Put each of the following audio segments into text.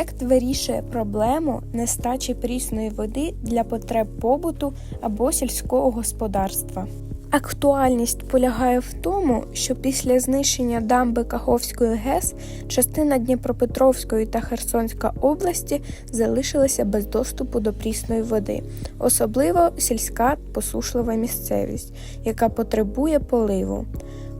проєкт вирішує проблему нестачі прісної води для потреб побуту або сільського господарства. Актуальність полягає в тому, що після знищення дамби Каховської ГЕС частина Дніпропетровської та Херсонська області залишилася без доступу до прісної води, особливо сільська посушлива місцевість, яка потребує поливу.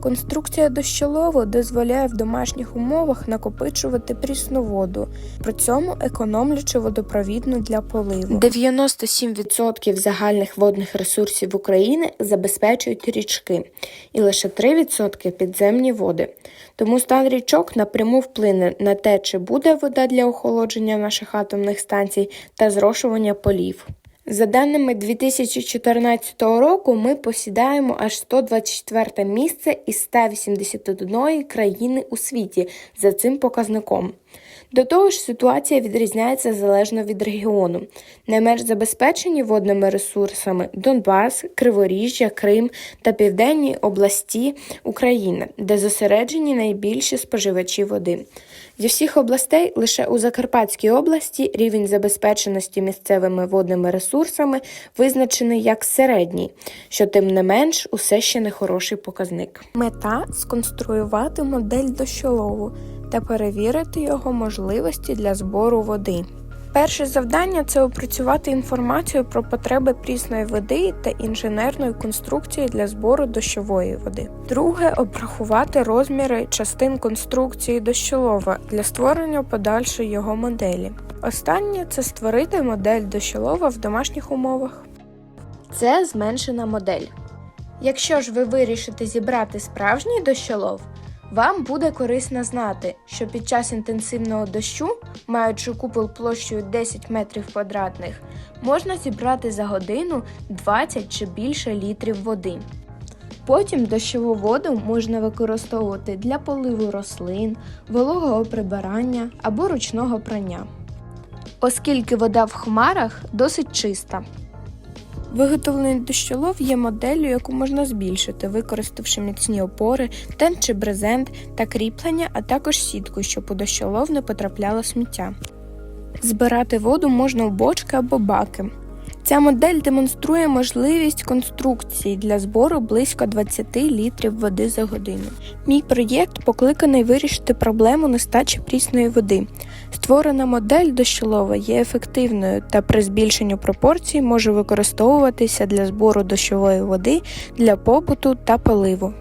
Конструкція дощолову дозволяє в домашніх умовах накопичувати прісну воду, при цьому економлячи водопровідну для поливу. 97% загальних водних ресурсів України забезпечують річки, і лише 3% підземні води. Тому стан річок напряму вплине на те, чи буде вода для охолодження наших атомних станцій та зрошування полів. За даними 2014 року, ми посідаємо аж 124 місце із 181 країни у світі за цим показником. До того ж, ситуація відрізняється залежно від регіону. Найменш забезпечені водними ресурсами Донбас, Криворіжжя, Крим та південні області України, де зосереджені найбільші споживачі води. Зі всіх областей лише у Закарпатській області рівень забезпеченості місцевими водними ресурсами визначений як середній, що тим не менш усе ще не хороший показник. Мета сконструювати модель дощолову та перевірити його можливості для збору води. Перше завдання це опрацювати інформацію про потреби прісної води та інженерної конструкції для збору дощової води. Друге обрахувати розміри частин конструкції дощолова для створення подальшої його моделі. Останнє це створити модель дощолова в домашніх умовах. Це зменшена модель. Якщо ж ви вирішите зібрати справжній дощолов, вам буде корисно знати, що під час інтенсивного дощу, маючи купол площею 10 метрів квадратних, можна зібрати за годину 20 чи більше літрів води. Потім дощову воду можна використовувати для поливу рослин, вологого прибирання або ручного прання. Оскільки вода в хмарах досить чиста. Виготовлений дощолов є моделлю, яку можна збільшити, використавши міцні опори, тент чи брезент та кріплення, а також сітку, щоб у дощолов не потрапляло сміття. Збирати воду можна в бочки або баки. Ця модель демонструє можливість конструкції для збору близько 20 літрів води за годину. Мій проєкт покликаний вирішити проблему нестачі прісної води. Створена модель дощолова є ефективною та при збільшенню пропорцій може використовуватися для збору дощової води для побуту та поливу.